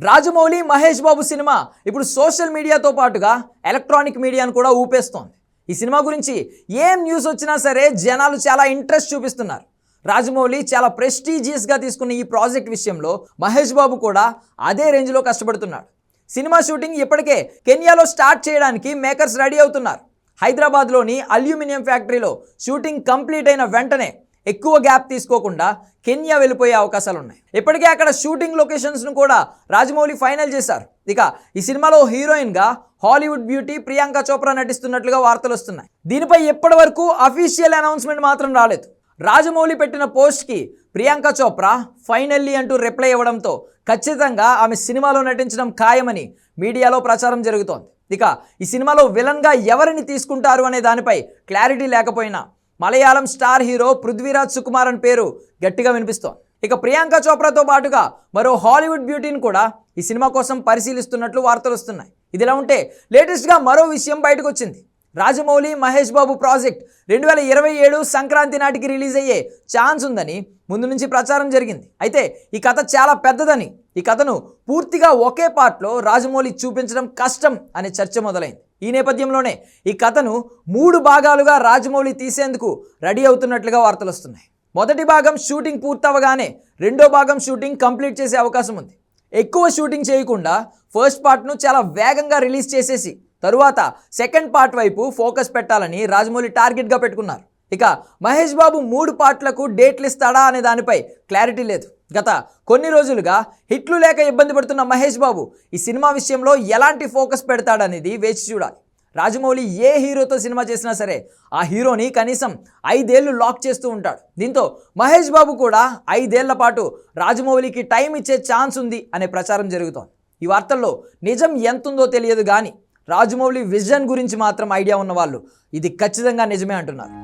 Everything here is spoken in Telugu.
రాజమౌళి మహేష్ బాబు సినిమా ఇప్పుడు సోషల్ మీడియాతో పాటుగా ఎలక్ట్రానిక్ మీడియాను కూడా ఊపేస్తోంది. ఈ సినిమా గురించి ఏం న్యూస్ వచ్చినా సరే జనాలు చాలా ఇంట్రెస్ట్ చూపిస్తున్నారు. రాజమౌళి చాలా ప్రెస్టీజియస్గా తీసుకున్న ఈ ప్రాజెక్ట్ విషయంలో మహేష్ బాబు కూడా అదే రేంజ్లో కష్టపడుతున్నాడు. సినిమా షూటింగ్ ఇప్పటికే కెన్యాలో స్టార్ట్ చేయడానికి మేకర్స్ రెడీ అవుతున్నారు. హైదరాబాద్లోని అల్యూమినియం ఫ్యాక్టరీలో షూటింగ్ కంప్లీట్ అయిన వెంటనే ఎక్కువ గ్యాప్ తీసుకోకుండా కెన్యా వెళ్ళిపోయే అవకాశాలు ఉన్నాయి. ఇప్పటికే అక్కడ షూటింగ్ లొకేషన్స్ను కూడా రాజమౌళి ఫైనల్ చేశారు. ఇక ఈ సినిమాలో హీరోయిన్గా హాలీవుడ్ బ్యూటీ ప్రియాంక చోప్రా నటిస్తున్నట్లుగా వార్తలు వస్తున్నాయి. దీనిపై ఎప్పటివరకు అఫీషియల్ అనౌన్స్మెంట్ మాత్రం రాలేదు. రాజమౌళి పెట్టిన పోస్ట్కి ప్రియాంక చోప్రా ఫైనల్లీ అంటూ రిప్లై ఇవ్వడంతో ఖచ్చితంగా ఆమె సినిమాలో నటించడం ఖాయమని మీడియాలో ప్రచారం జరుగుతోంది. ఇక ఈ సినిమాలో విలన్గా ఎవరిని తీసుకుంటారు అనే దానిపై క్లారిటీ లేకపోయినా మలయాళం స్టార్ హీరో పృథ్వీరాజ్ సుకుమార్ అని పేరు గట్టిగా వినిపిస్తోంది. ఇక ప్రియాంక చోప్రాతో పాటుగా మరో హాలీవుడ్ బ్యూటీని కూడా ఈ సినిమా కోసం పరిశీలిస్తున్నట్లు వార్తలు వస్తున్నాయి. ఇదిలా ఉంటే లేటెస్ట్గా మరో విషయం బయటకు వచ్చింది రాజమౌళి మహేష్ బాబు ప్రాజెక్ట్ రెండు వేల ఇరవై ఏడు సంక్రాంతి నాటికి రిలీజ్ అయ్యే ఛాన్స్ ఉందని ముందు నుంచి ప్రచారం జరిగింది. అయితే ఈ కథ చాలా పెద్దదని ఈ కథను పూర్తిగా ఒకే పార్ట్లో రాజమౌళి చూపించడం కష్టం అనే చర్చ మొదలైంది. ఈ నేపథ్యంలోనే ఈ కథను మూడు భాగాలుగా రాజమౌళి తీసేందుకు రెడీ అవుతున్నట్లుగా వార్తలు వస్తున్నాయి. మొదటి భాగం షూటింగ్ పూర్తవగానే రెండో భాగం షూటింగ్ కంప్లీట్ చేసే అవకాశం ఉంది. ఎక్కువ షూటింగ్ చేయకుండా ఫస్ట్ పార్ట్ను చాలా వేగంగా రిలీజ్ చేసేసి తరువాత సెకండ్ పార్ట్ వైపు ఫోకస్ పెట్టాలని రాజమౌళి టార్గెట్గా పెట్టుకున్నారు. ఇక మహేష్ బాబు మూడు పార్ట్లకు డేట్లు ఇస్తాడా అనే దానిపై క్లారిటీ లేదు. గత కొన్ని రోజులుగా హిట్లు లేక ఇబ్బంది పడుతున్న మహేష్ బాబు ఈ సినిమా విషయంలో ఎలాంటి ఫోకస్ పెడతాడనేది వేచి చూడాలి. రాజమౌళి ఏ హీరోతో సినిమా చేసినా సరే ఆ హీరోని కనీసం ఐదేళ్ళు లాక్ చేస్తూ ఉంటాడు. దీంతో మహేష్ బాబు కూడా ఐదేళ్ళ పాటు రాజమౌళికి టైం ఇచ్చే ఛాన్స్ ఉంది అనే ప్రచారం జరుగుతోంది. ఈ వార్తల్లో నిజం ఎంతుందో తెలియదు కానీ రాజమౌళి విజన్ గురించి మాత్రం ఐడియా ఉన్నవాళ్ళు ఇది ఖచ్చితంగా నిజమే అంటున్నారు.